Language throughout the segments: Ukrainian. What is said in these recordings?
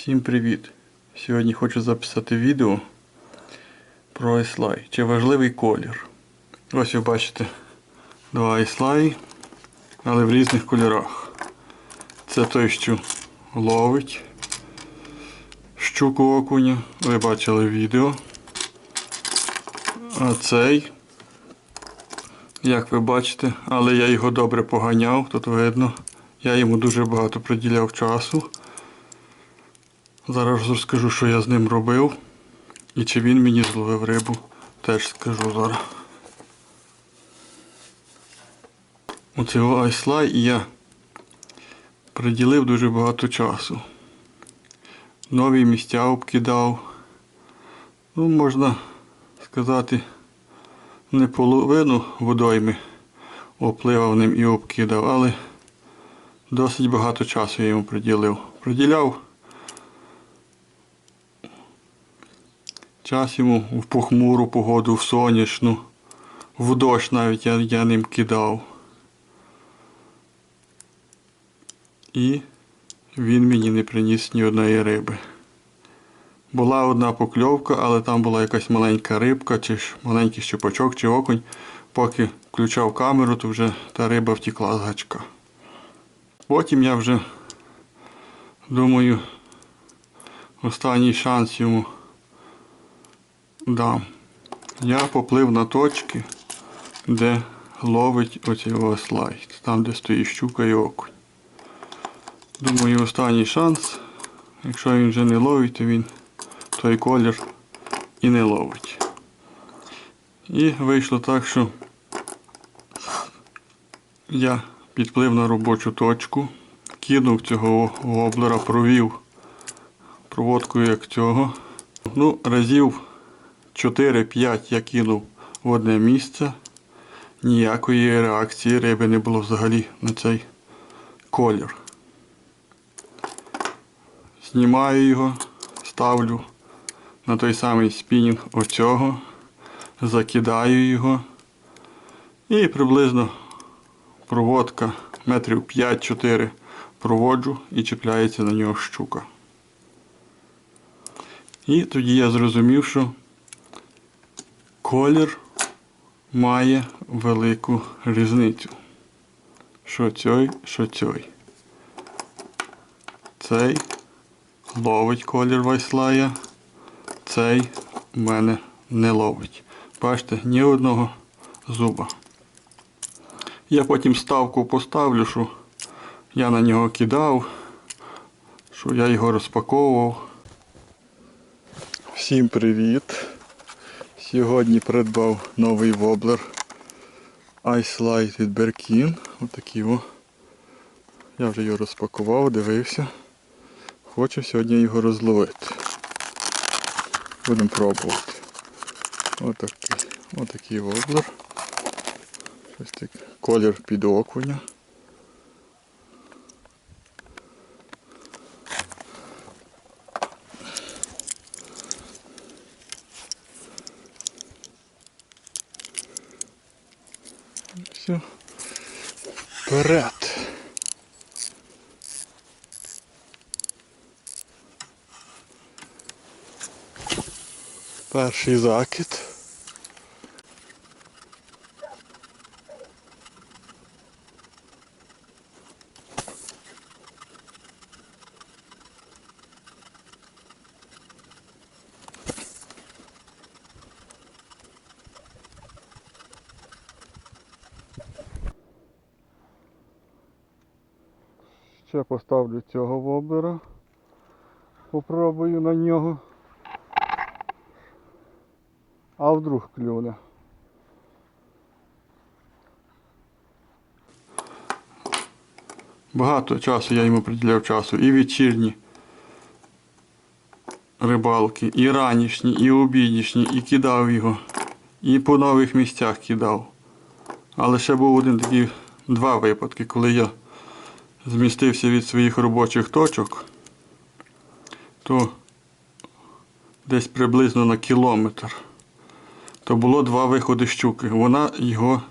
Всім привіт! Сьогодні хочу записати відео про айслай. Чи важливий колір. Ось ви бачите два айслай, але в різних кольорах. Це той, що ловить щуку окуня. Ви бачили відео. А цей, як ви бачите, але я його добре поганяв, тут видно. Я йому дуже багато приділяв часу. Зараз розкажу, що я з ним робив. І чи він мені зловив рибу, теж скажу зараз. Оце його айслай я приділив дуже багато часу. Нові місця обкидав. Ну, можна сказати, не половину водойми опливав ним і обкидав, але досить багато часу я йому приділив. Приділяв час йому в похмуру погоду, в сонячну, в дощ навіть я, я ним кидав. І він мені не приніс ні одної риби. Була одна покльовка, але там була якась маленька рибка, чи ж маленький щупачок, чи окунь. Поки включав камеру, то вже та риба втекла з гачка. Потім я вже думаю, останній шанс йому дам. Я поплив на точки, де ловить оцей слайд. Там, де стоїть щука і окунь. Думаю, останній шанс. Якщо він вже не ловить, то він той колір і не ловить. І вийшло так, що я підплив на робочу точку, кинув цього воблера, провів проводкою як цього. Ну, разів 4-5 я кинув в одне місце. Ніякої реакції риби не було взагалі на цей колір. Знімаю його, ставлю на той самий спінінг оцього, закидаю його і приблизно проводка метрів 5-4 проводжу і чіпляється на нього щука. І тоді я зрозумів, що колір має велику різницю. Що цей, що цей. Цей ловить колір вайслая, цей в мене не ловить. Бачите, ні одного зуба. Я потім ставку поставлю, що я на нього кидав, що я його розпаковував. Всім привіт! Сьогодні придбав новий воблер Ice Light від Berkin. Отакий о. Я вже його розпакував, дивився. Хочу сьогодні його розловити. Будемо пробувати. Отакий, отакий воблер. Щось так. Колір під окуня. Все. Вперед. Перший закид. Ще поставлю цього воблера. Попробую на нього. А вдруг клюне. Багато часу я йому приділяв часу. І вечірні рибалки, і ранішні, і обіднішні, і кидав його. І по нових місцях кидав. Але ще був один такий два випадки, коли я змістився від своїх робочих точок, то десь приблизно на кілометр. То було два виходи щуки. Вона його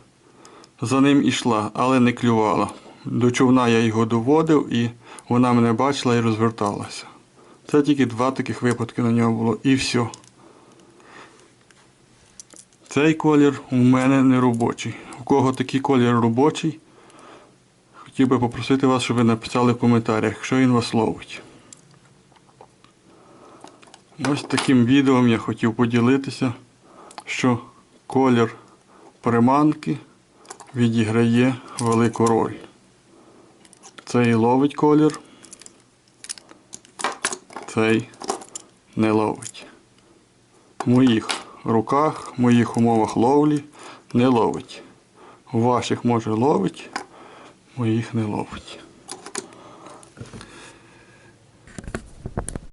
за ним ішла, але не клювала. До човна я його доводив і вона мене бачила і розверталася. Це тільки два таких випадки на нього було і все. Цей колір у мене не робочий. У кого такий колір робочий, хотів би попросити вас, щоб ви написали в коментарях, якщо він вас ловить. Ось таким відео я хотів поділитися, що колір приманки відіграє велику роль. Цей ловить колір, цей не ловить. В моїх руках, в моїх умовах ловлі не ловить. У ваших може ловить, в їх не ловить.